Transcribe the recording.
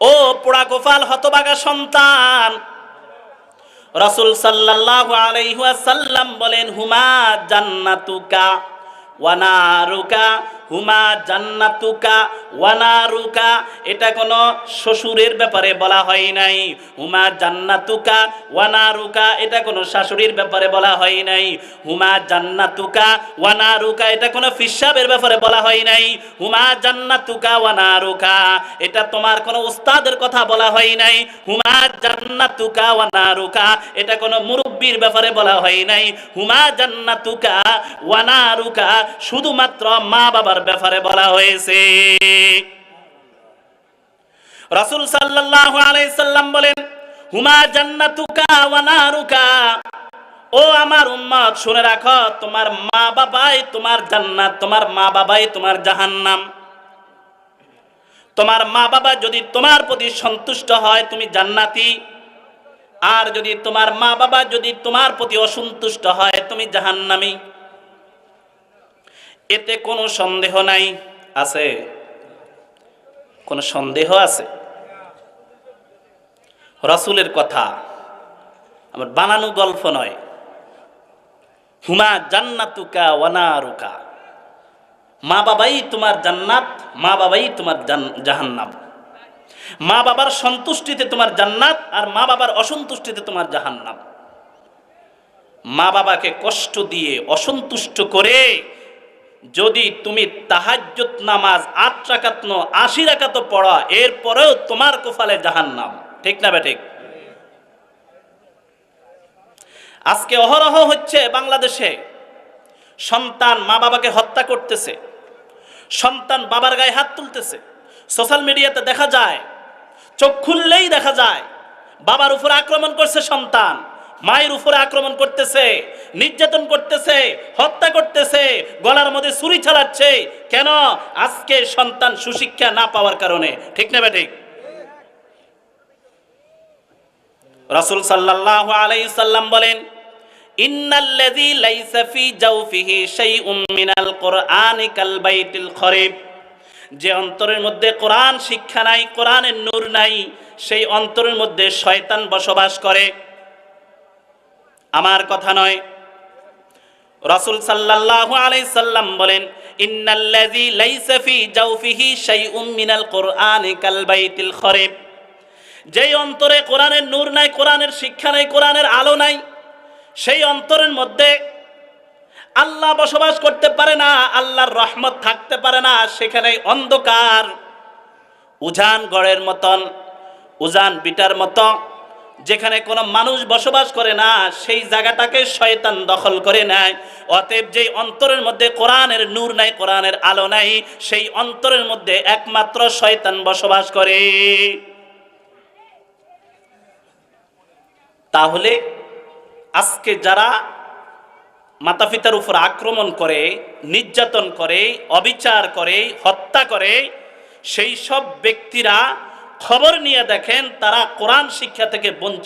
ও পোড়া গোপাল হতবাগা সন্তান। রসুল ওয়াসাল্লাম বলেন হুমা জান্নাতুকা ওয়ানারুকা হুমা জান্নাতুকা ওয়ানারুকা এটা কোনো শ্বশুরের ব্যাপারে বলা হয় নাই। হুমা জান্নাতুকা ওয়ানারুকা এটা কোনো শাশুড়ির ব্যাপারে বলা হয় নাই। হুমা জান্নাতুকা ওয়ানারুকা এটা কোনো ফিসাবের ব্যাপারে বলা হয় নাই। হুমা জান্নাতুকা ওয়ানারুকা এটা তোমার কোনো উস্তাদের কথা বলা হয় নাই। হুমা জান্নাতুকা ওয়ানারুকা এটা কোনো মুরব্বির ব্যাপারে বলা হয় নাই। হুমা জান্নাতুকা ওয়ানারুকা শুধুমাত্র মা বাবার ব্যাপারে বলা হয়েছে। রাসূল সাল্লাল্লাহু আলাইহি সাল্লাম বলেন, হুমা জান্নাতুকা ওয়ানারুকা ও আমার উম্মত, শুনে রাখো, তোমার মা বাবাই তোমার জান্নাত, তোমার মা বাবাই তোমার জাহান্নাম। তোমার মা বাবা যদি তোমার প্রতি সন্তুষ্ট হয়, তুমি জান্নাতি। আর যদি তোমার মা বাবা যদি তোমার প্রতি অসন্তুষ্ট হয়, তুমি জাহান্নামী। এতে কোনো সন্দেহ নাই। আছে? কোনো সন্দেহ আছে? রসুলের কথা। আমার বানানো গল্প নয়। হুমা জান্নাতুকা ওয়ানারুকা মা বাবাই তোমার জান্নাত, মা বাবাই তোমার জাহান্নাম। মা বাবার সন্তুষ্টিতে তোমার জান্নাত আর মা বাবার অসন্তুষ্টিতে তোমার জাহান্নাম। মা বাবাকে কষ্ট দিয়ে অসন্তুষ্ট করে যদি তুমি তাহাজ্জুদ নামাজ আট রাকাত ন আশি রাকাত পড়া, এরপরেও তোমার কোফালে জাহান্নাম। ঠিক না বেঠিক? আজকে অহরহ হচ্ছে বাংলাদেশে। সন্তান মা বাবাকে হত্যা করতেছে। সন্তান বাবার গায়ে হাত তুলতেছে। সোশ্যাল মিডিয়াতে দেখা যায়, চোখ খুললেই দেখা যায়, বাবার উপর আক্রমণ করছে সন্তান, মায়ের উপরে আক্রমণ করতেছে নির্যাতন করতেছে, হত্যা করতেছে, গলার মধ্যে ছুরি চালাচ্ছে কেন? আজকে সন্তান সুশিক্ষা না পাওয়ার কারণে। ঠিক না ঠিক রাসূল সাল্লাল্লাহু আলাইহি সাল্লাম বলেন, ইন্নাল্লাযী লাইসা ফি জাওফিহি শাইউম মিনাল কুরআনি কাল বাইতিল যে অন্তরের মধ্যে কোরআন শিক্ষা নাই, কোরআনের নূর নাই, সেই অন্তরের মধ্যে শয়তান বসবাস করে। আমার কথা নয় রাসূল সাল্লাল্লাহু আলাইহি সাল্লাম বলেন শাইউম মিনাল খরিব। যেই অন্তরে নাই শিক্ষা নাই আলো নাই, সেই অন্তরের মধ্যে আল্লাহ বসবাস করতে পারে না, আল্লাহর রহমত থাকতে পারে না, সেখানে অন্ধকার, উজান গড়ের মতন, উজান বিটার মতো যেখানে কোনো মানুষ বসবাস করে না, সেই জায়গাটাকে শয়তান দখল করে নেয়। অতএব যেই অন্তরের মধ্যে কোরআনের নূর নাই, কোরআনের আলো নাই, সেই অন্তরের মধ্যে একমাত্র শয়তান বসবাস করে। তাহলে আজকে যারা মাতা পিতার উপর আক্রমণ করে, নির্যাতন করে, অবিচার করে, হত্যা করে, সেই সব ব্যক্তিরা খবর নিয়ে দেখেন তারা কোরআন শিক্ষা থেকে বঞ্চিত